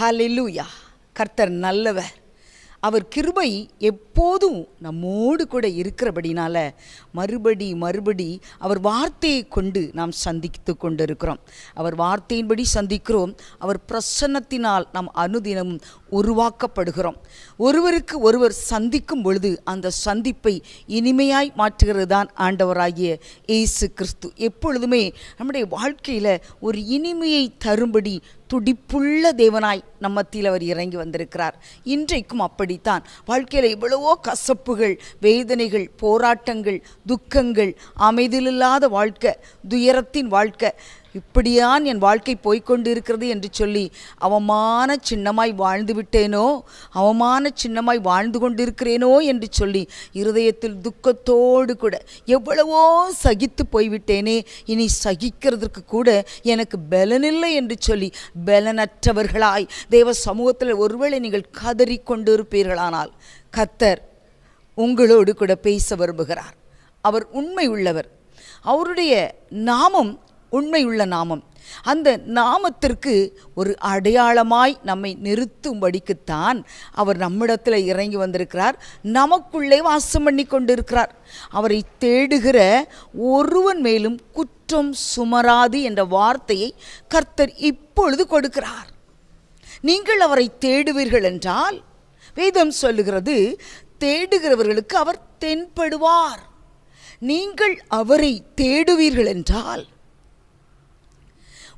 ஹalleluya. கர்த்தர் நல்லவர். அவர் கிருபை எப்போதும் நம்மோடு கூட இருக்கிறபடினால மறுபடி மறுபடி அவர் வார்த்தையை கொண்டு நாம் சந்தித்து கொண்டிருக்கிறோம். அவர் வார்த்தையின்படி சந்திக்கிறோம். அவர் பிரசன்னத்தினால் நாம் அனுதினமும் உருவாக்கப்படுகிறோம். ஒருவருக்கு ஒருவர் சந்திக்கும் பொழுது அந்த சந்திப்பை இனிமையாய் மாற்றுகிறது தான் ஆண்டவராகிய இயேசு கிறிஸ்து. எப்பொழுதுமே நம்முடைய வாழ்க்கையில் ஒரு இனிமையை தரும்படி துடிப்புள்ள தேவனாய் நம்மத்தில் மத்தியில் அவர் இறங்கி வந்திருக்கிறார். இன்றைக்கும் அப்படித்தான். வாழ்க்கையில் எவ்வளவோ கசப்புகள் வேதனைகள் போராட்டங்கள் துக்கங்கள் அமைதியில்லாத வாழ்க்கை துயரத்தின் வாழ்க்கை இப்படியான் என் வாழ்க்கை போய்கொண்டிருக்கிறது என்று சொல்லி அவமான சின்னமாய் வாழ்ந்து விட்டேனோ? அவமான சின்னமாய் வாழ்ந்து கொண்டிருக்கிறேனோ என்று சொல்லி இருதயத்தில் துக்கத்தோடு கூட எவ்வளவோ சகித்து போய்விட்டேனே. இனி சகிக்கிறதுக்கு கூட எனக்கு பலனில்லை என்று சொல்லி பலனற்றவர்களாய் தேவ சமூகத்தில் ஒருவேளை நீங்கள் கதறி கொண்டிருப்பீர்களானால் கத்தர் உங்களோடு கூட பேச விரும்புகிறார். அவர் உண்மை உள்ளவர். அவருடைய நாமம் உண்மையுள்ள நாமம். அந்த நாமத்திற்கு ஒரு அடையாளமாய் நம்மை நிறுத்தும்படிக்குத்தான் அவர் நம்மிடத்தில் இறங்கி வந்திருக்கிறார். நமக்குள்ளே வாசம் பண்ணி கொண்டிருக்கிறார். அவரை தேடுகிற ஒருவன் மேலும் குற்றம் சுமராது என்ற வார்த்தையை கர்த்தர் இப்பொழுது கொடுக்கிறார். நீங்கள் அவரை தேடுவீர்கள் என்றால் வேதம் சொல்லுகிறது தேடுகிறவர்களுக்கு அவர் தென்படுவார். நீங்கள் அவரை தேடுவீர்கள் என்றால்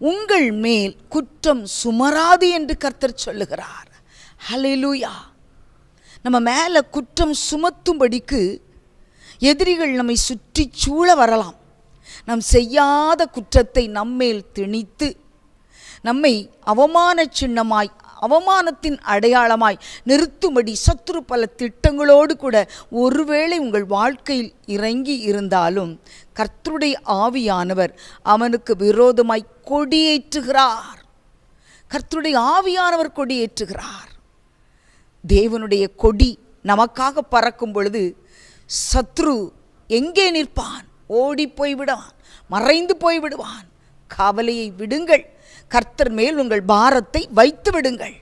உங்கள் மேல் குற்றம் சுமராது என்று கர்த்தர் சொல்லுகிறார். ஹலெலுயா நம்ம மேலே குற்றம் சுமத்தும்படிக்கு எதிரிகள் நம்மை சுற்றி சூழ வரலாம். நாம் செய்யாத குற்றத்தை நம்மேல் திணித்து நம்மை அவமான சின்னமாய் அவமானத்தின் அடையாளமாய் நிறுத்தும்படி சத்துரு பல திட்டங்களோடு கூட ஒருவேளை உங்கள் வாழ்க்கையில் இறங்கி இருந்தாலும் கர்த்தருடைய ஆவியானவர் அவனுக்கு விரோதமாய் கொடியேற்றுகிறார். கர்த்தருடைய ஆவியானவர் கொடியேற்றுகிறார். தேவனுடைய கொடி நமக்காக பறக்கும் பொழுது சத்ரு எங்கே நிற்பான்? ஓடி போய்விடுவான் மறைந்து போய் விடுவான் கவலையை விடுங்கள். கர்த்தர் மேல் உங்கள் பாரத்தை வைத்து விடுங்கள்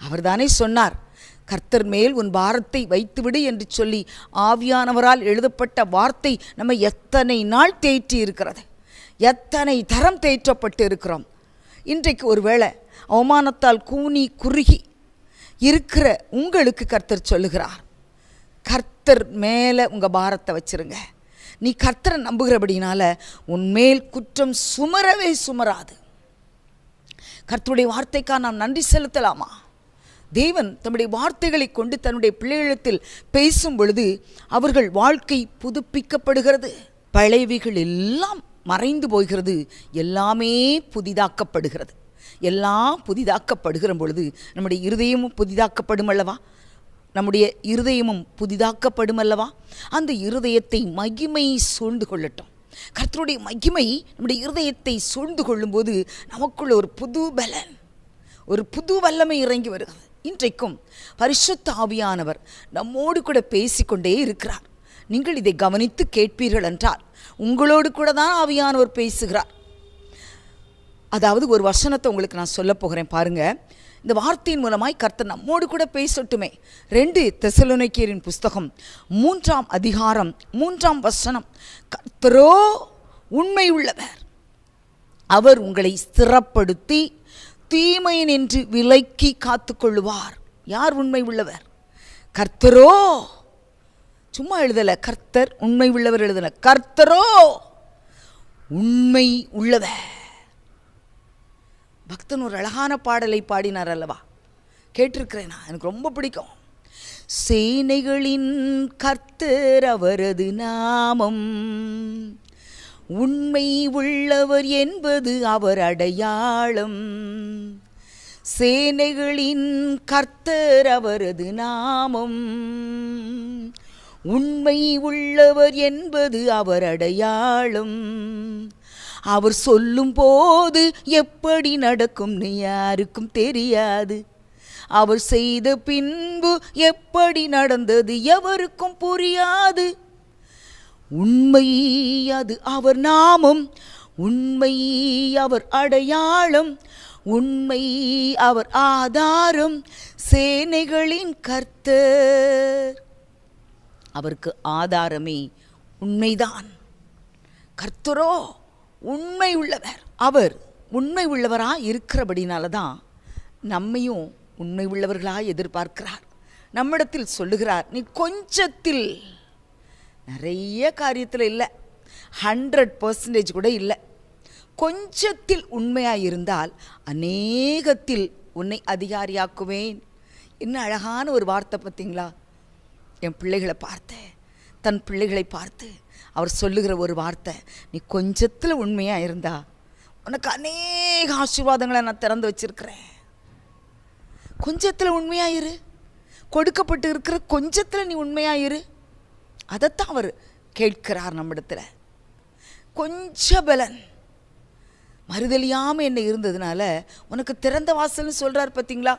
அவர்தானே சொன்னார் கர்த்தர் மேல் உன் பாரத்தை வைத்துவிடு என்று சொல்லி ஆவியானவரால் எழுதப்பட்ட வார்த்தை நம்ம எத்தனை நாள் தேற்றி இருக்கிறது எத்தனை தரம் தேற்றப்பட்டு இருக்கிறோம் இன்றைக்கு ஒருவேளை அவமானத்தால் கூனி குறுகி இருக்கிற உங்களுக்கு கர்த்தர் சொல்லுகிறார் கர்த்தர் மேலே உங்கள் பாரத்தை வச்சிருங்க. நீ கர்த்தரை நம்புகிறபடினால உன்மேல் குற்றம் சுமரவே சுமராது. கர்த்தருடைய வார்த்தைக்காக நாம் நன்றி செலுத்தலாமா? தேவன் தம்முடைய வார்த்தைகளை கொண்டு தன்னுடைய பிள்ளைகளிடத்தில் பேசும் பொழுது அவர்கள் வாழ்க்கை புதுப்பிக்கப்படுகிறது. பழையவைகள் எல்லாம் மறைந்து போகிறது. எல்லாமே புதிதாக்கப்படுகிறது. எல்லாம் புதிதாக்கப்படுகிற பொழுது நம்முடைய இருதயமும் புதிதாக்கப்படும் அல்லவா நம்முடைய இருதயமும் புதிதாக்கப்படும் அல்லவா அந்த இருதயத்தை மகிமை சூழ்ந்து கொள்ளட்டும். கர்த்தருடைய மகிமை நம்முடைய இருதயத்தை சூழ்ந்து கொள்ளும்போது நமக்குள்ள ஒரு புது பலன் ஒரு புது வல்லமை இறங்கி வருகிறது. இன்றைக்கும் பரிசுத்த ஆவியானவர் நம்மோடு கூட பேசிக்கொண்டே இருக்கிறார். நீங்கள் இதை கவனித்து கேட்பீர்கள் என்றால் உங்களோடு கூட தான் ஆவியானவர் பேசுகிறார். அதாவது ஒரு வசனத்தை உங்களுக்கு நான் சொல்ல போகிறேன். பாருங்க இந்த வார்த்தையின் மூலமாய் கர்த்தர் நம்மோடு கூட பேசட்டுமே. ரெண்டு தெசலுனைக்கியரின் புஸ்தகம் மூன்றாம் அதிகாரம் மூன்றாம் வசனம். கர்த்தரோ உண்மை உள்ளவர் அவர் உங்களை ஸ்திரப்படுத்தி தீமை நின்று விலக்கி காத்துக்கொள்ளுவார். யார் உண்மை உள்ளவர் கர்த்தரோ. சும்மா எழுதலை கர்த்தர் உண்மை உள்ளவர் எழுதல கர்த்தரோ உண்மை உள்ளவர் பக்தன் ஒரு அழகான பாடலை பாடினார் அல்லவா? கேட்டிருக்கிறேன் நான். எனக்கு ரொம்ப பிடிக்கும். சேனைகளின் கர்த்தர் அவரது நாமம். உண்மை உள்ளவர் என்பது அவர் அடையாளம். சேனைகளின் கர்த்தர் அவரது நாமம். உண்மை உள்ளவர் என்பது அவர் அடையாளம். அவர் சொல்லும் போது எப்படி நடக்கும்னு யாருக்கும் தெரியாது. அவர் செய்த பின்பு எப்படி நடந்தது எவருக்கும் புரியாது. உண்மை அது அவர் நாமம் உண்மை அவர் அடையாளம் உண்மை அவர் ஆதாரம் சேனைகளின் கர்த்தர். அவருக்கு ஆதாரமே உண்மைதான். கர்த்தரோ உண்மை உள்ளவர் அவர் உண்மை உள்ளவராக இருக்கிறபடினால தான் நம்மையும் உண்மை உள்ளவர்களாக எதிர்பார்க்கிறார். நம்மிடத்தில் சொல்லுகிறார் நீ கொஞ்சத்தில் நிறைய காரியத்தில் இல்லை. ஹண்ட்ரட் பர்சன்டேஜ் கூட இல்லை. கொஞ்சத்தில் உண்மையாக இருந்தால் அநேகத்தில் உன்னை அதிகாரியாக்குவேன். என்ன அழகான ஒரு வார்த்தை பார்த்தீங்களா? என் பிள்ளைகளை பார்த்து தன் பிள்ளைகளை பார்த்து. அவர் சொல்லுகிற ஒரு வார்த்தை நீ கொஞ்சத்தில் உண்மையாக இருந்தா உனக்கு அநேக ஆசீர்வாதங்களை நான் திறந்து வச்சிருக்கிறேன். கொஞ்சத்தில் உண்மையாயிரு கொடுக்கப்பட்டு இருக்கிற கொஞ்சத்தில் நீ உண்மையாயிரு அதைத்தான் அவர் கேட்கிறார் நம்மிடத்தில். கொஞ்ச பலன். மறுதலியாமல் என்ன இருந்ததுனால உனக்கு திறந்த வாசல்னு சொல்கிறார் பார்த்தீங்களா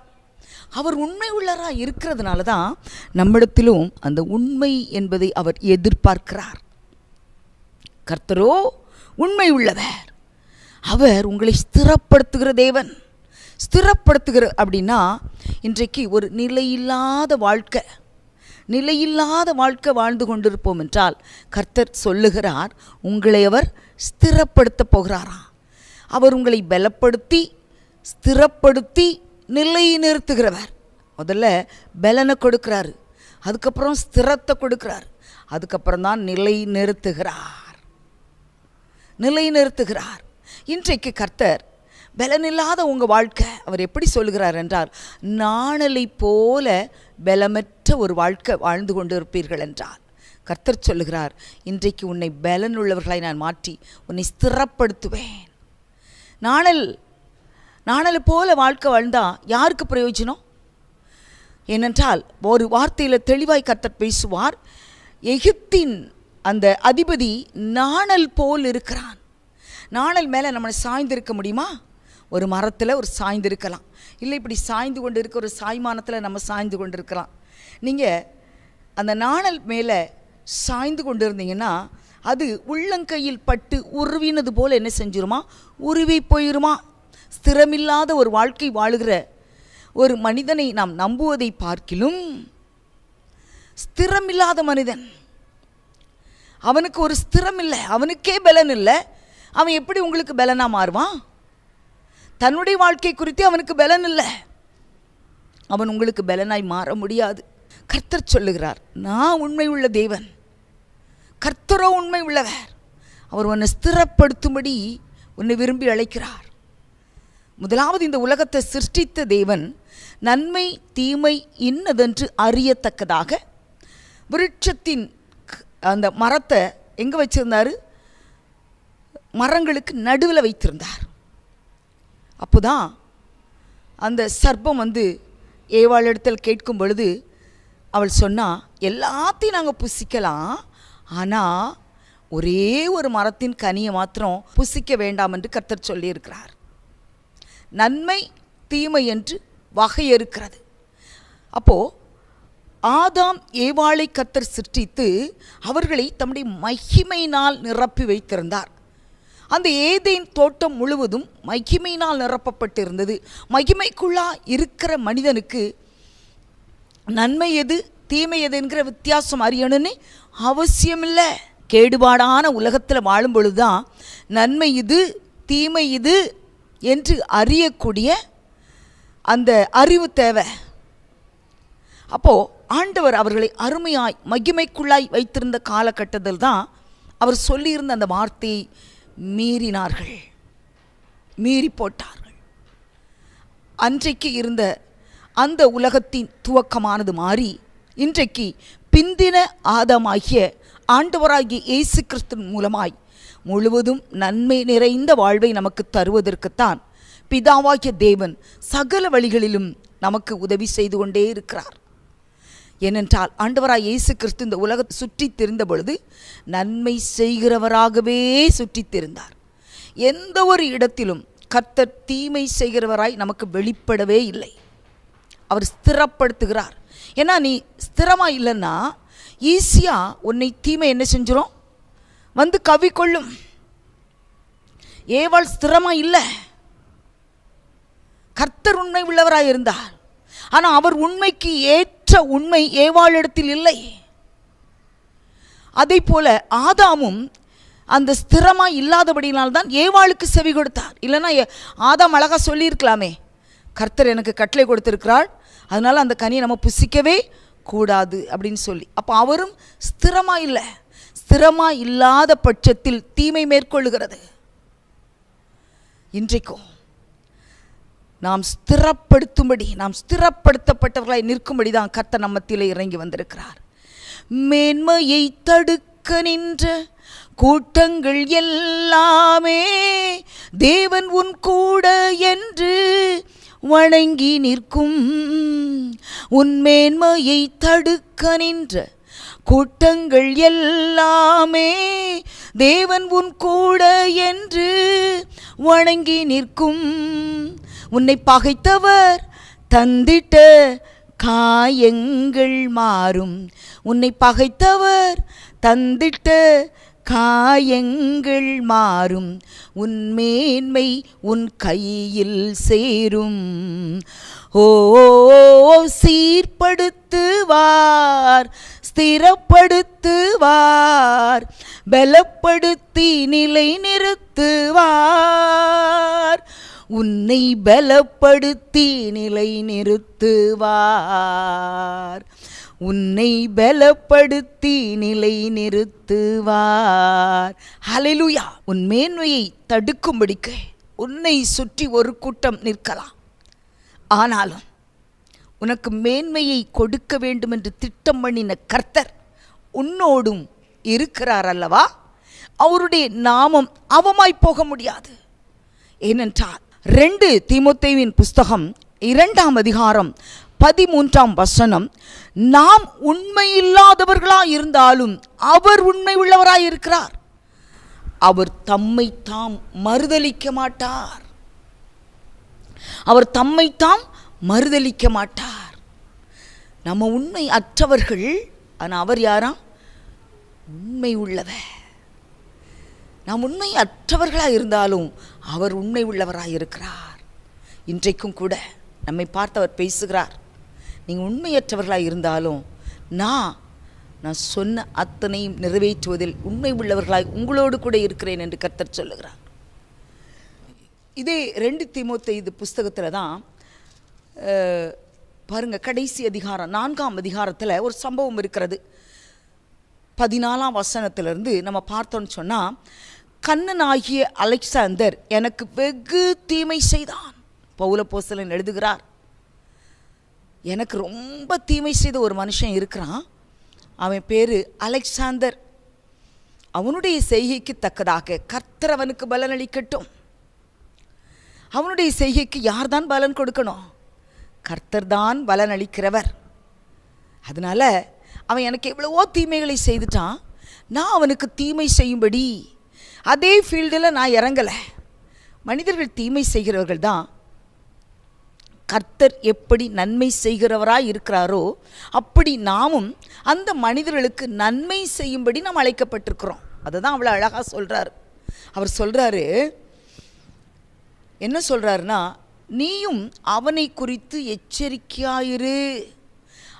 அவர் உண்மை உள்ளராக இருக்கிறதுனால தான் நம்மிடத்திலும் அந்த உண்மை என்பதை அவர் எதிர்பார்க்கிறார். கர்த்தரோ உண்மை உள்ளவர் அவர் உங்களை ஸ்திரப்படுத்துகிற தேவன். ஸ்திரப்படுத்துகிற அப்படின்னா இன்றைக்கு ஒரு நிலையில்லாத வாழ்க்கை. நிலையில்லாத வாழ்க்கை வாழ்ந்து கொண்டிருப்போம் என்றால் கர்த்தர் சொல்லுகிறார் உங்களை அவர் ஸ்திரப்படுத்த போகிறாராம். அவர் உங்களை பலப்படுத்தி ஸ்திரப்படுத்தி நிலை நிறுத்துகிறவர். முதல்ல பலனை கொடுக்கிறாரு. அதுக்கப்புறம் ஸ்திரத்தை கொடுக்குறாரு. அதுக்கப்புறம் தான் நிலை நிறுத்துகிறார். நிலை நிறுத்துகிறார். இன்றைக்கு கர்த்தர் பலனில்லாத உங்கள் வாழ்க்கை அவர் எப்படி சொல்லுகிறார் என்றார் நாணலை போல பலமற்ற ஒரு வாழ்க்கை வாழ்ந்து கொண்டு இருப்பீர்கள் என்றார். கர்த்தர் சொல்லுகிறார் இன்றைக்கு உன்னை பலன் உள்ளவர்களை நான் மாற்றி உன்னை ஸ்திரப்படுத்துவேன். நாணல் நாணலை போல வாழ்க்கை வாழ்ந்தால் யாருக்கு பிரயோஜனம்? ஏனென்றால் ஒரு வார்த்தையில் தெளிவாய் கர்த்தர் பேசுவார் எகிப்தின் அந்த அதிபதி நாணல் போல் இருக்கிறான். நாணல் மேலே நம்மளை சாய்ந்திருக்க முடியுமா? ஒரு மரத்தில் ஒரு சாய்ந்திருக்கலாம். இல்லை இப்படி சாய்ந்து கொண்டு இருக்க ஒரு சாய்மானத்தில் நம்ம சாய்ந்து கொண்டு இருக்கலாம் நீங்கள் அந்த நாணல் மேலே சாய்ந்து கொண்டு இருந்தீங்கன்னா அது உள்ளங்கையில் பட்டு உருவினது போல் என்ன செஞ்சிருமா? உருவி போயிருமா? ஸ்திரமில்லாத ஒரு வாழ்க்கை வாழுகிற ஒரு மனிதனை நாம் நம்புவதை பார்க்கிலும் ஸ்திரமில்லாத மனிதன் அவனுக்கு ஒரு ஸ்திரம் இல்லை அவனுக்கே பலன் இல்லை. அவன் எப்படி உங்களுக்கு பலனாக மாறுவான்? தன்னுடைய வாழ்க்கை குறித்து அவனுக்கு பலன் இல்லை. அவன் உங்களுக்கு பலனாய் மாற முடியாது. கர்த்தர் சொல்லுகிறார் நான் உண்மை உள்ள தேவன். கர்த்தரோ உண்மை உள்ளவர். அவர் உன்னை ஸ்திரப்படுத்தும்படி உன்னை விரும்பி அழைக்கிறார். முதலாவது இந்த உலகத்தை சிருஷ்டித்த தேவன் நன்மை தீமை இன்னதென்று அறியத்தக்கதாக விருட்சத்தின் அந்த மரத்தை எங்கே வச்சிருந்தாரு? மரங்களுக்கு நடுவில் வைத்திருந்தார். அப்போதான் அந்த சர்ப்பம் வந்து ஏவாள் இடத்தில் கேட்கும் பொழுது அவள் சொன்னால் எல்லாத்தையும் நாங்கள் புசிக்கலாம் ஆனால் ஒரே ஒரு மரத்தின் கனியை மாத்திரம் புசிக்க வேண்டாம் என்று கர்த்தர் சொல்லியிருக்கிறார். நன்மை தீமை என்று வகையறுக்கிறது. அப்போது ஆதாம் ஏவாளை கத்தர் சிருஷ்டித்து அவர்களை தம்முடைய மகிமையினால் நிரப்பி வைத்திருந்தார். அந்த ஏதேன் தோட்டம் முழுவதும் மகிமையினால் நிரப்பப்பட்டிருந்தது. மகிமைக்குள்ளா இருக்கிற மனிதனுக்கு நன்மை எது தீமை எது என்கிற வித்தியாசம் அறியணும்னு அவசியமில்லை. கேடுபாடான உலகத்தில் வாழும் பொழுதுதான் நன்மை இது தீமை இது என்று அறியக்கூடிய அந்த அறிவு தேவை. அப்போது ஆண்டவர் அவர்களை அருமையாய் மகிமைக்குள்ளாய் வைத்திருந்த காலகட்டத்தில் தான் அவர் சொல்லியிருந்த அந்த வார்த்தையை மீறினார்கள். மீறி போட்டார்கள். அன்றைக்கு இருந்த அந்த உலகத்தின் துவக்கமானது மாறி இன்றைக்கு பிந்தின ஆதமாகிய ஆண்டவராகிய இயேசு கிறிஸ்துவின் மூலமாய் முழுவதும் நன்மை நிறைந்த வாழ்வை நமக்கு தருவதற்குத்தான் பிதாவாகிய தேவன் சகல வழிகளிலும் நமக்கு உதவி செய்து கொண்டே இருக்கிறார். ஏனென்றால் ஆண்டவராய் இயேசு கிறிஸ்து இந்த உலகத்தை சுற்றித் திரிந்த பொழுது நன்மை செய்கிறவராகவே சுற்றித் திரிந்தார். எந்த ஒரு இடத்திலும் கர்த்தர் தீமை செய்கிறவராய் நமக்கு வெளிப்படவே இல்லை. அவர் ஸ்திரப்படுத்துகிறார். ஏன்னா நீ ஸ்திரமாக இல்லைன்னா ஈஸியாக உன்னை தீமை என்ன செஞ்சிடும் வந்து கவிக்கொள்ளும் ஏவாள் ஸ்திரமாக இல்லை. கர்த்தர் உண்மை உள்ளவராக இருந்தார். ஆனால் அவர் உண்மைக்கு ஏற்ற உண்மை ஏவாளிடத்தில் இல்லை. அதே போல ஆதாமும் அந்த ஸ்திரமாக இல்லாதபடியினால்தான் ஏவாளுக்கு செவி கொடுத்தார். இல்லைன்னா ஆதாம் அழகாக சொல்லியிருக்கலாமே கர்த்தர் எனக்கு கட்டளை கொடுத்துருக்கிறாள் அதனால் அந்த கனியை நம்ம புசிக்கவே கூடாது அப்படின்னு சொல்லி. அப்போ அவரும் ஸ்திரமாக இல்லை. ஸ்திரமாக இல்லாத பட்சத்தில் தீமை மேற்கொள்ளுகிறது. இன்றைக்கும் நாம் ஸ்திரப்படுத்தும்படி நாம் ஸ்திரப்படுத்தப்பட்டவர்களாய் நிற்கும்படி தான் கர்த்தர் நம்மத்திலே இறங்கி வந்திருக்கிறார். மேன்மையை தடுக்க நின்ற கூட்டங்கள் எல்லாமே தேவன் உன் கூட என்று வணங்கி நிற்கும். உன் மேன்மையை தடுக்க நின்ற கூட்டங்கள் எல்லாமே தேவன் உன் கூட என்று வணங்கி நிற்கும். உன்னை பகைத்தவர் தந்திட்ட காயங்கள் மாறும். உன்னை பகைத்தவர் தந்திட்ட காயங்கள் மாறும். உன் மேன்மை உன் கையில் சேரும். ஓ சீர்படுத்துவார் ஸ்திரப்படுத்துவார் பலப்படுத்தி நிலை நிறுத்துவார். உன்னை பலப்படுத்தி நிலை நிறுத்துவார். உன்னை பலப்படுத்தி நிலை நிறுத்துவார். ஹலிலுயா உன் மேன்மையை தடுக்கும்படிக்கு உன்னை சுற்றி ஒரு கூட்டம் நிற்கலாம். ஆனாலும் உனக்கு மேன்மையை கொடுக்க வேண்டும் என்று திட்டம் பண்ணின கர்த்தர் உன்னோடும் இருக்கிறார் அல்லவா? அவருடைய நாமம் அவமாய் போக முடியாது. ஏனென்றால் ரெண்டு திமுத்தேவின் புஸ்தகம் இரண்டாம் அதிகாரம் பதிமூன்றாம் வசனம் நாம் உண்மையில்லாதவர்களாக இருந்தாலும் அவர் உண்மை உள்ளவராய் இருக்கிறார். அவர் தம்மை தாம் மறுதலிக்க மாட்டார். அவர் தம்மை தாம் மறுதலிக்க மாட்டார். நம்ம உண்மை அற்றவர்கள் ஆனால் அவர் யாரா? உண்மை உள்ளவர். நாம் உண்மை அற்றவர்களாக இருந்தாலும் அவர் உண்மை உள்ளவராக இருக்கிறார். இன்றைக்கும் கூட நம்மை பார்த்து அவர் பேசுகிறார் நீங்கள் உண்மையற்றவர்களாக இருந்தாலும் நான் நான் சொன்ன அத்தனையும் நிறைவேற்றுவதில் உண்மை உள்ளவர்களாய் உங்களோடு கூட இருக்கிறேன் என்று கர்த்தர் சொல்லுகிறார். இதே ரெண்டு திமுத்த இது புஸ்தகத்தில் தான் பாருங்க கடைசி அதிகாரம் நான்காம் அதிகாரத்தில் ஒரு சம்பவம் இருக்கிறது. பதினாலாம் வசனத்திலிருந்து நம்ம பார்த்தோம்னு சொன்னால் கண்ணனாகிய அலெக்சாந்தர் எனக்கு வெகு தீமை செய்தான். பவுல எழுதுகிறார் எனக்கு ரொம்ப தீமை செய்த ஒரு மனுஷன் இருக்கிறான். அவன் பேர் அலெக்சாந்தர். அவனுடைய செய்கைக்கு தக்கதாக கர்த்தர் அவனுக்கு பலனளிக்கட்டும். அவனுடைய செய்கைக்கு யார்தான் பலன் கொடுக்கணும்? கர்த்தர் தான் அதனால் அதனால அவன் எனக்கு எவ்வளவோ தீமைகளை செய்துட்டான். நான் அவனுக்கு தீமை செய்யும்படி அதே ஃபீல்டில் நான் இறங்கலை. மனிதர்கள் தீமை செய்கிறவர்கள் தான். கர்த்தர் எப்படி நன்மை செய்கிறவராக இருக்கிறாரோ அப்படி நாமும் அந்த மனிதர்களுக்கு நன்மை செய்யும்படி நாம் அழைக்கப்பட்டிருக்கிறோம். அதை தான் அவ்வளோ அழகாக சொல்கிறார் அவர் சொல்கிறாரு என்ன சொல்கிறாருன்னா நீயும் அவனை குறித்து எச்சரிக்கையாயிரு.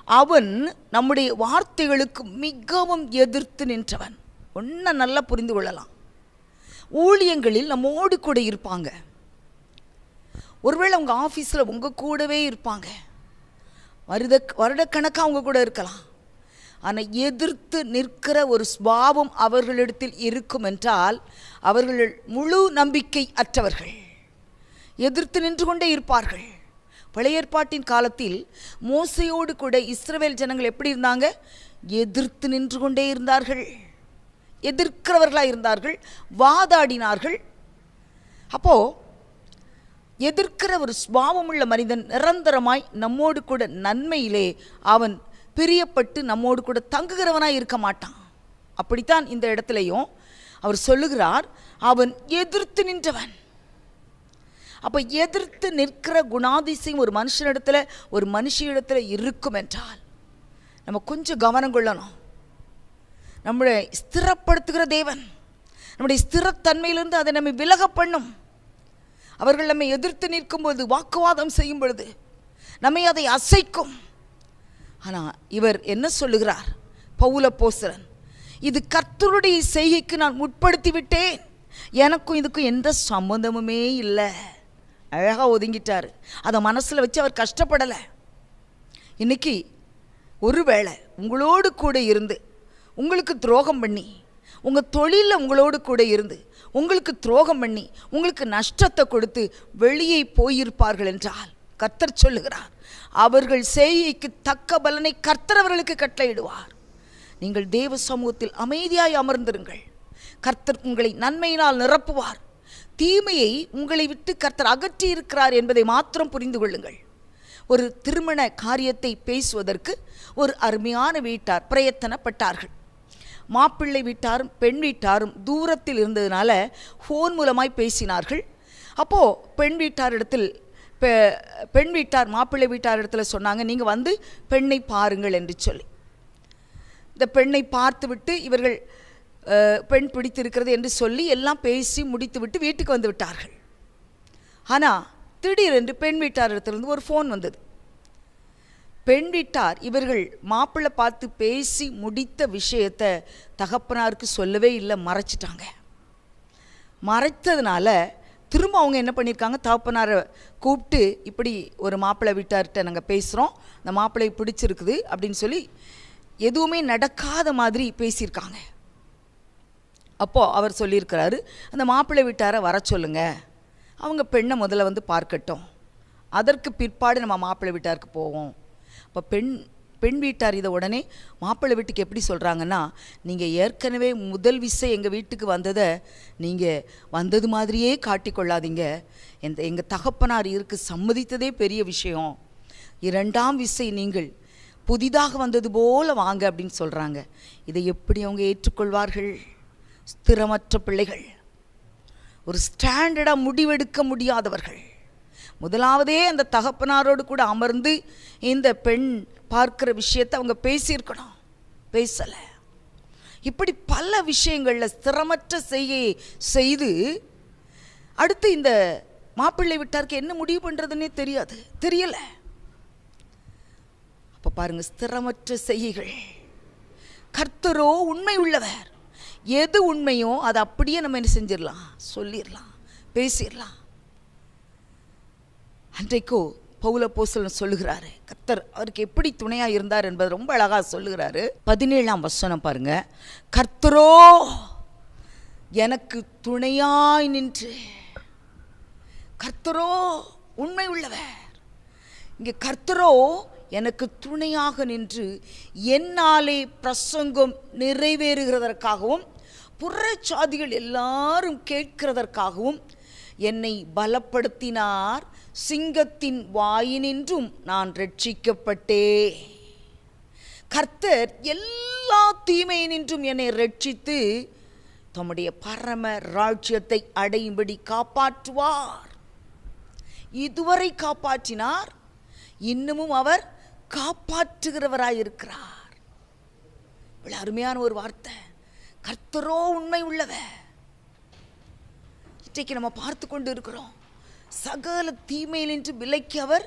அவன் நம்முடைய வார்த்தைகளுக்கு மிகவும் எதிர்த்து நின்றவன். ஒன்றை நல்லா புரிந்து கொள்ளலாம். ஊழியங்களில் நம்மோடு கூட இருப்பாங்க. ஒருவேளை உங்கள் ஆஃபீஸில் உங்கள் கூடவே இருப்பாங்க. வருட வருடக்கணக்காக அவங்க கூட இருக்கலாம். ஆனால் எதிர்த்து நிற்கிற ஒரு சுபாவம் அவர்களிடத்தில் இருக்கும் என்றால் அவர்கள் முழு நம்பிக்கை அற்றவர்கள். எதிர்த்து நின்று கொண்டே இருப்பார்கள். பழைய ஏற்பாட்டின் காலத்தில் மோசையோடு கூட இஸ்ரவேல் ஜனங்கள் எப்படி இருந்தாங்க? எதிர்த்து நின்று கொண்டே இருந்தார்கள். எதிர்க்கிறவர்களாக இருந்தார்கள். வாதாடினார்கள். அப்போ எதிர்க்கிற ஒரு சுபாவமுள்ள மனிதன் நிரந்தரமாய் நம்மோடு கூட நன்மையிலே அவன் பிரியப்பட்டு நம்மோடு கூட தங்குகிறவனாய் இருக்க மாட்டான். அப்படித்தான் இந்த இடத்துலையும் அவர் சொல்லுகிறார். அவன் எதிர்த்து நின்றவன். அப்போ எதிர்த்து நிற்கிற குணாதிசயம் ஒரு மனுஷனிடத்தில் ஒரு மனுஷனிடத்தில் இருக்கும் என்றால் நம்ம கொஞ்சம் கவனம் கொள்ளணும். நம்மளை ஸ்திரப்படுத்துகிற தேவன் நம்முடைய ஸ்திரத்தன்மையிலிருந்து அதை நம்ம விலக பண்ணும். அவர்கள் நம்மை எதிர்த்து நிற்கும்போது வாக்குவாதம் செய்யும் பொழுது நம்மை அதை அசைக்கும். ஆனால் இவர் என்ன சொல்லுகிறார்? பவுல போசரன் இது கர்த்தருடைய செய்கைக்கு நான் உட்படுத்தி விட்டேன் எனக்கும் இதுக்கும் எந்த சம்மந்தமுமே இல்லை. அழகாக ஒதுங்கிட்டார். அதை மனசில் வச்சு அவர் கஷ்டப்படலை. இன்னைக்கு ஒருவேளை உங்களோடு கூட இருந்து உங்களுக்கு துரோகம் பண்ணி உங்கள் தொழிலில் உங்களோடு கூட இருந்து உங்களுக்கு துரோகம் பண்ணி உங்களுக்கு நஷ்டத்தை கொடுத்து வெளியே போயிருப்பார்கள் என்றால் கர்த்தர் சொல்லுகிறார் அவர்கள் செய்கைக்கு தக்க பலனை கர்த்தர் அவர்களுக்கு கட்டளையிடுவார். நீங்கள் தேவ சமூகத்தில் அமைதியாய் அமர்ந்திருங்கள். கர்த்தர் உங்களை நன்மையினால் நிரப்புவார். தீமையை உங்களை விட்டு கர்த்தர் அகற்றி இருக்கிறார் என்பதை மாத்திரம் புரிந்து கொள்ளுங்கள். ஒரு திருமண காரியத்தை பேசுவதற்கு ஒரு அருமையான வீட்டார் பிரயத்தனப்பட்டார்கள். மாப்பிள்ளை வீட்டாரும் பெண் வீட்டாரும் தூரத்தில் இருந்ததுனால ஃபோன் மூலமாய் பேசினார்கள். அப்போது பெண் வீட்டாரிடத்தில் பெ பெண் வீட்டார் மாப்பிள்ளை வீட்டார் இடத்துல சொன்னாங்க நீங்கள் வந்து பெண்ணை பாருங்கள் என்று சொல்லி. இந்த பெண்ணை பார்த்துவிட்டு இவர்கள் பெண் பிடித்திருக்கிறது என்று சொல்லி எல்லாம் பேசி முடித்துவிட்டு வீட்டுக்கு வந்து விட்டார்கள். ஆனால் திடீரென்று பெண் வீட்டாரிடத்திலிருந்து ஒரு ஃபோன் வந்தது. பெண் வீட்டார் இவர்கள் மாப்பிள்ளை பார்த்து பேசி முடித்த விஷயத்தை தகப்பனாருக்கு சொல்லவே இல்லை மறைச்சிட்டாங்க. மறைத்ததுனால திரும்ப அவங்க என்ன பண்ணியிருக்காங்க தகப்பனாரை கூப்பிட்டு இப்படி ஒரு மாப்பிள்ளை வீட்டார்கிட்ட நாங்கள் பேசுகிறோம் அந்த மாப்பிள்ளை பிடிச்சிருக்குது அப்படின்னு சொல்லி எதுவுமே நடக்காத மாதிரி பேசியிருக்காங்க. அப்போது அவர் சொல்லியிருக்கிறாரு அந்த மாப்பிள்ளை வீட்டாரை வர சொல்லுங்க. அவங்க பெண்ணை முதல்ல வந்து பார்க்கட்டும். அதற்கு பிற்பாடு நம்ம மாப்பிள்ளை வீட்டாருக்கு போவோம். அப்போ பெண் பெண் வீட்டார் இதை உடனே மாப்பிள்ளை வீட்டுக்கு எப்படி சொல்கிறாங்கன்னா நீங்கள் ஏற்கனவே முதல் விசை எங்கள் வீட்டுக்கு வந்ததை நீங்கள் வந்தது மாதிரியே காட்டிக்கொள்ளாதீங்க எந்த எங்கள் தகப்பனார் இருக்கு சம்மதித்ததே பெரிய விஷயம். இரண்டாம் விசை நீங்கள் புதிதாக வந்தது போல் வாங்க அப்படின்னு சொல்கிறாங்க இதை எப்படி அவங்க ஏற்றுக்கொள்வார்கள்? ஸ்திரமற்ற பிள்ளைகள். ஒரு ஸ்டாண்டர்டாக முடிவெடுக்க முடியாதவர்கள். முதலாவதே அந்த தகப்பனாரோடு கூட அமர்ந்து இந்த பெண் பார்க்குற விஷயத்தை அவங்க பேசியிருக்கணும். பேசலை. இப்படி பல விஷயங்களில் ஸ்திரமற்ற செய்கையை செய்து அடுத்து இந்த மாப்பிள்ளை விட்டாருக்கு என்ன முடிவு பண்ணுறதுன்னே தெரியாது. தெரியலை. அப்போ பாருங்க ஸ்திரமற்ற செய்கைகள். கர்த்தரோ உண்மை உள்ளவர் எது உண்மையோ அதை அப்படியே நம்ம என்ன செஞ்சிடலாம்? சொல்லிடலாம். பேசிடலாம். அன்றைக்கோ பவுல போசலன் சொல்லுகிறாரு கர்த்தர் அவருக்கு எப்படி துணையாக இருந்தார் என்பது ரொம்ப அழகாக சொல்லுகிறாரு. பதினேழாம் வசனம் பாருங்க. கர்த்தரோ எனக்கு துணையாய் நின்று. கர்த்தரோ உண்மை உள்ளவர். இங்கே கர்த்தரோ எனக்கு துணையாக நின்று என்னாலே பிரசங்கம் நிறைவேறுகிறதற்காகவும் புறச்சாதிகள் எல்லாரும் கேட்கிறதற்காகவும் என்னை பலப்படுத்தினார். சிங்கத்தின் வாயினின்றும் நான் ரட்சிக்கப்பட்டே கர்த்தர் எல்லா தீமையினின்றும் என்னை ரட்சித்து தம்முடைய பரம ராஜ்யத்தை அடையும்படி காப்பாற்றுவார். இதுவரை காப்பாற்றினார். இன்னமும் அவர் காப்பாற்றுகிறவராயிருக்கிறார். இவ்வளவு அருமையான ஒரு வார்த்தை. கர்த்தரோ உண்மை உள்ளவர். இன்றைக்கு நம்ம பார்த்து கொண்டு இருக்கிறோம் சகல தீமையினின்று விலைக்கு அவர்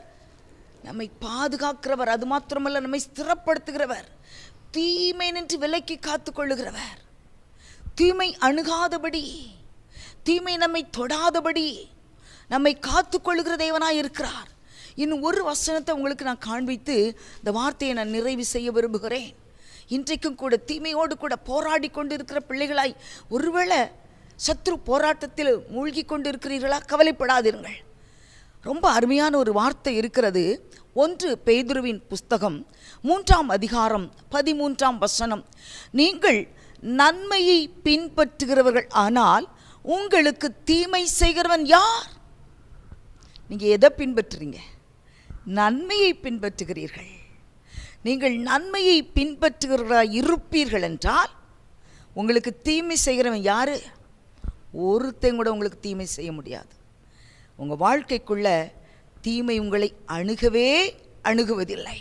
நம்மை பாதுகாக்கிறவர் அது மாத்திரமல்ல நம்மை ஸ்திரப்படுத்துகிறவர். தீமை நின்று விலைக்கு காத்துக்கொள்ளுகிறவர். தீமை அணுகாதபடி தீமை நம்மை தொடாதபடி நம்மை காத்துக்கொள்ளுகிற தேவனாய் இருக்கிறார் இன்னும் ஒரு வசனத்தை உங்களுக்கு நான் காண்பித்து இந்த வார்த்தையை நான் நிறைவு செய்ய விரும்புகிறேன். இன்றைக்கும் கூட தீமையோடு கூட போராடி கொண்டிருக்கிற பிள்ளைகளாய் ஒருவேளை சத்ரு போராட்டத்தில் மூழ்கி கொண்டிருக்கிறீர்களா? கவலைப்படாதீர்கள். ரொம்ப அருமையான ஒரு வார்த்தை இருக்கிறது. ஒன்று பேதுருவின் புஸ்தகம் மூன்றாம் அதிகாரம் பதிமூன்றாம் வசனம். நீங்கள் நன்மையை பின்பற்றுகிறவர்கள் ஆனால் உங்களுக்கு தீமை செய்கிறவன் யார்? நீங்கள் எதை பின்பற்றுறீங்க? நன்மையை பின்பற்றுகிறீர்கள். நீங்கள் நன்மையை பின்பற்றுகிறவர்களாக இருப்பீர்கள் என்றால் உங்களுக்கு தீமை செய்கிறவன் யார்? ஒருத்தன் கூட உங்களுக்கு தீமை செய்ய முடியாது. உங்கள் வாழ்க்கைக்குள்ள தீமை உங்களை அணுகவே அணுகுவதில்லை.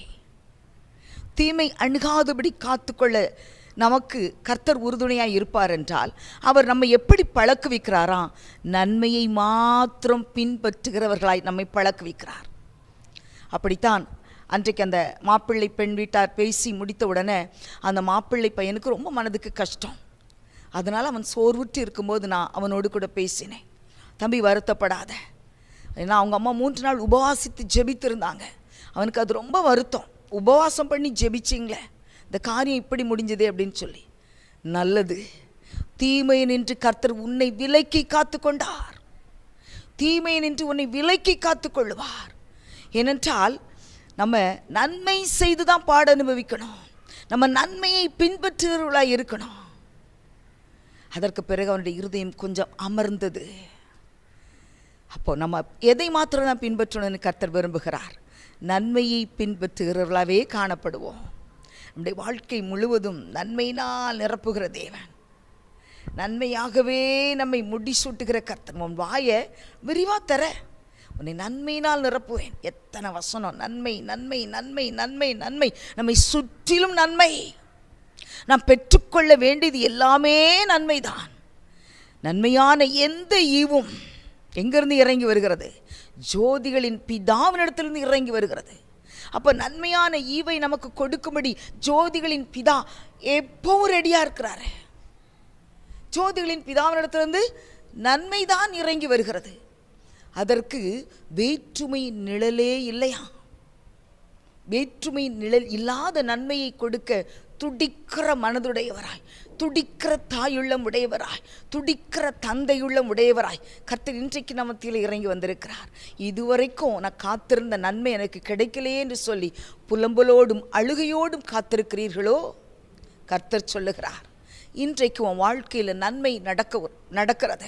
தீமை அணுகாதபடி காத்துக்கொள்ள நமக்கு கர்த்தர் உறுதுணையாக இருப்பார் என்றால் அவர் நம்மை எப்படி பழக்குவிக்கிறாராம் நன்மையை மாத்திரம் பின்பற்றுகிறவர்களாய் நம்மை பழக்குவிக்கிறார். அப்படித்தான். அன்றைக்கு அந்த மாப்பிள்ளை பெண் வீட்டார் பேசி முடித்த உடனே அந்த மாப்பிள்ளை பையனுக்கு ரொம்ப மனதுக்கு கஷ்டம். அதனால் அவன் சோர்வுற்று இருக்கும்போது நான் அவனோடு கூட பேசினேன். தம்பி வருத்தப்படாத. ஏன்னா அவங்க அம்மா மூன்று நாள் உபவாசித்து ஜெபித்திருந்தாங்க. அவனுக்கு அது ரொம்ப வருத்தம். உபவாசம் பண்ணி ஜெபிச்சிங்களே இந்த காரியம் இப்படி முடிஞ்சதே அப்படின்னு சொல்லி. நல்லது. தீமையை நின்று கர்த்தர் உன்னை விலக்கி காத்து கொண்டார் தீமையை நின்று உன்னை விலக்கி காத்து கொள்வார் ஏனென்றால் நம்ம நன்மை செய்து தான் பாட அனுபவிக்கணும். நம்ம நன்மையை பின்பற்றுகிறவர்களாக இருக்கணும். அதற்கு பிறகு அவனுடைய இருதயம் கொஞ்சம் அமர்ந்தது. அப்போ நம்ம எதை மாத்திரம் தான் பின்பற்றணும்னு கர்த்தர் விரும்புகிறார்? நன்மையை பின்பற்றுகிறவர்களாகவே காணப்படுவோம். நம்முடைய வாழ்க்கை முழுவதும் நன்மையினால் நிரப்புகிற தேவன். நன்மையாகவே நம்மை முடிசூட்டுகிற கர்த்தன் உன் வாயை விரிவாக தர. உன்னை நன்மையினால் நிரப்புவேன். எத்தனை வசனம். நன்மை நன்மை நன்மை நன்மை நன்மை. நம்மை சுற்றிலும் நன்மை. நாம் பெற்றுக்கொள்ள வேண்டியது எல்லாமே நன்மைதான். நன்மையான எந்த ஈவும் எங்கிருந்து இறங்கி வருகிறது? ஜோதிகளின் பிதாவினிடத்திலிருந்து இறங்கி வருகிறது. அப்போ நன்மையான ஈவை நமக்கு கொடுக்கும்படி ஜோதிகளின் பிதா எப்பவும் ரெடியாக இருக்கிறாரு? ஜோதிகளின் பிதாவினிடத்திலிருந்து நன்மைதான் இறங்கி வருகிறது. அதற்கு வேற்றுமை நிழலே இல்லையா? வேற்றுமை நிழல் இல்லாத நன்மையை கொடுக்க துடிக்கிற மனதுடையவராய் துடிக்கிற தாயுள்ளம் உடையவராய் துடிக்கிற தந்தையுள்ளம் உடையவராய் கர்த்தர் இன்றைக்கு நம்ம இறங்கி வந்திருக்கிறார். இதுவரைக்கும் நான் காத்திருந்த நன்மை எனக்கு கிடைக்கலையே என்று சொல்லி புலம்பலோடும் அழுகையோடும் காத்திருக்கிறீர்களோ? கர்த்தர் சொல்லுகிறார் இன்றைக்கு உன் வாழ்க்கையில் நன்மை நடக்க நடக்கிறது.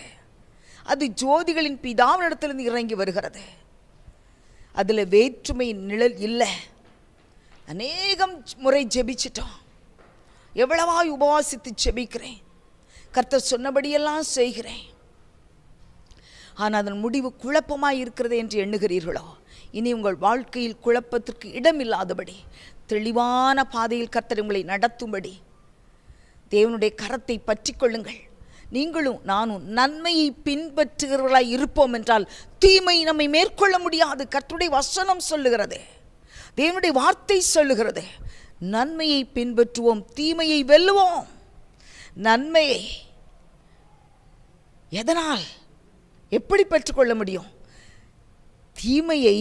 அது ஜோதிகளின் பிதாவினிடத்திலிருந்து இறங்கி வருகிறது. அதில் வேற்றுமை நிழல் இல்லை. அநேகம் முறை ஜெபிச்சிட்டோம். எவ்வளவாய் உபவாசித்து ஜெபிக்கிறேன். கர்த்தர் சொன்னபடியெல்லாம் செய்கிறேன். ஆனால் அதன் முடிவு குழப்பமாக இருக்கிறது என்று எண்ணுகிறீர்களோ? இனி உங்கள் வாழ்க்கையில் குழப்பத்திற்கு இடமில்லாதபடி தெளிவான பாதையில் கர்த்தர் உங்களை நடத்தும்படி தேவனுடைய கரத்தை பற்றி கொள்ளுங்கள். நீங்களும் நானும் நன்மையை பின்பற்றுகிறவர்களாய் இருப்போம் என்றால் தீமை நம்மை மேற்கொள்ள முடியாது. கற்றுடைய வசனம் சொல்லுகிறது. தேவனுடைய வார்த்தை சொல்லுகிறது. நன்மையை பின்பற்றுவோம் தீமையை வெல்லுவோம். நன்மையை எதனால் எப்படி பெற்றுக்கொள்ள முடியும்? தீமையை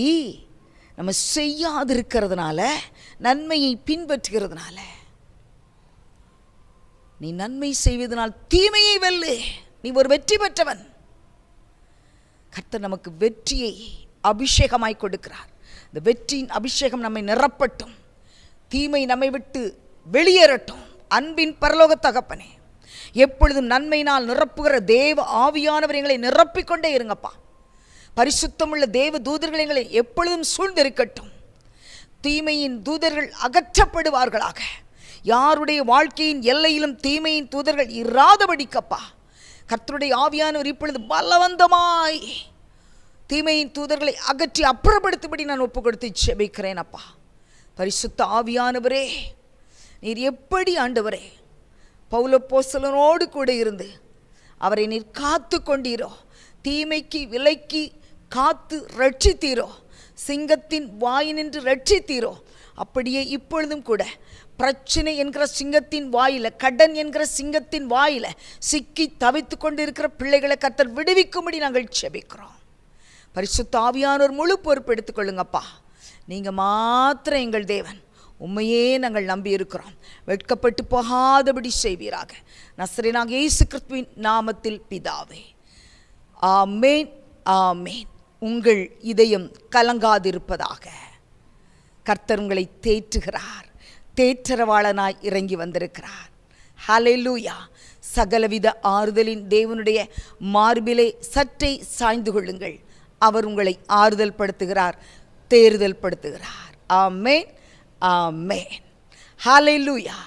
நம்ம செய்யாதிருக்கிறதுனால நன்மையை பின்பற்றுகிறதுனால. நீ நன்மை செய்வதனால் தீமையை வெல்லு. நீ ஒரு வெற்றி பெற்றவன். கர்த்தர் நமக்கு வெற்றியை அபிஷேகமாய் கொடுக்கிறார். இந்த வெற்றியின் அபிஷேகம் நம்மை நிரப்பட்டும். தீமை நம்மை விட்டு வெளியேறட்டும். அன்பின் பரலோக தகப்பனே எப்பொழுதும் நன்மையினால் நிரப்புகிற தேவ ஆவியானவர் எங்களை நிரப்பிக்கொண்டே இருங்கப்பா. பரிசுத்தமுள்ள தேவ தூதர்கள் எங்களை எப்பொழுதும் சூழ்ந்திருக்கட்டும். தீமையின் தூதர்கள் அகற்றப்படுவார்களாக. யாருடைய வாழ்க்கையின் எல்லையிலும் தீமையின் தூதர்கள் இராதபடிக்கப்பா. கர்த்தருடைய ஆவியானவர் இப்பொழுது பலவந்தமாய் தீமையின் தூதர்களை அகற்றி அப்புறப்படுத்தும்படி நான் ஒப்பு கொடுத்து செபிக்கிறேன் அப்பா. பரிசுத்த ஆவியானவரே நீர் எப்படி ஆண்டவரே பௌலப்போசலனோடு கூட இருந்து அவரை நீர் காத்து கொண்டீரோ தீமைக்கு விலைக்கு காத்து ரட்சித்தீரோ சிங்கத்தின் வாயினின்று ரட்சித்தீரோ அப்படியே இப்பொழுதும் கூட பிரச்சனை என்கிற சிங்கத்தின் வாயில கடன் என்கிற சிங்கத்தின் வாயில சிக்கி தவித்து கொண்டு இருக்கிற பிள்ளைகளை கத்தர் விடுவிக்கும்படி நாங்கள் செபிக்கிறோம் பரிசுத்த ஆவியானோர் முழு பொறுப்பு எடுத்துக்கொள்ளுங்கப்பா நீங்கள் மாத்திரம் எங்கள் தேவன். உண்மையே நாங்கள் நம்பி இருக்கிறோம் வெட்கப்பட்டு போகாதபடி செய்வீராக. நசரேனாக இயேசு கிறிஸ்துவின் நாமத்தில் பிதாவே. ஆமேன் ஆமேன். உங்கள் இதயம் கலங்காதிருப்பதாக. கர்த்தர் உங்களை தேற்றுகிறார். தேற்றரவாளனாய் இறங்கி வந்திருக்கிறார். ஹலெலூயா சகலவித ஆறுதலின் தேவனுடைய மார்பிலே சற்றை சாய்ந்து கொள்ளுங்கள். அவர் உங்களை ஆறுதல் படுத்துகிறார் தேறுதல் படுத்துகிறார். ஆமேன் ஆமேன். ஹலெலூயா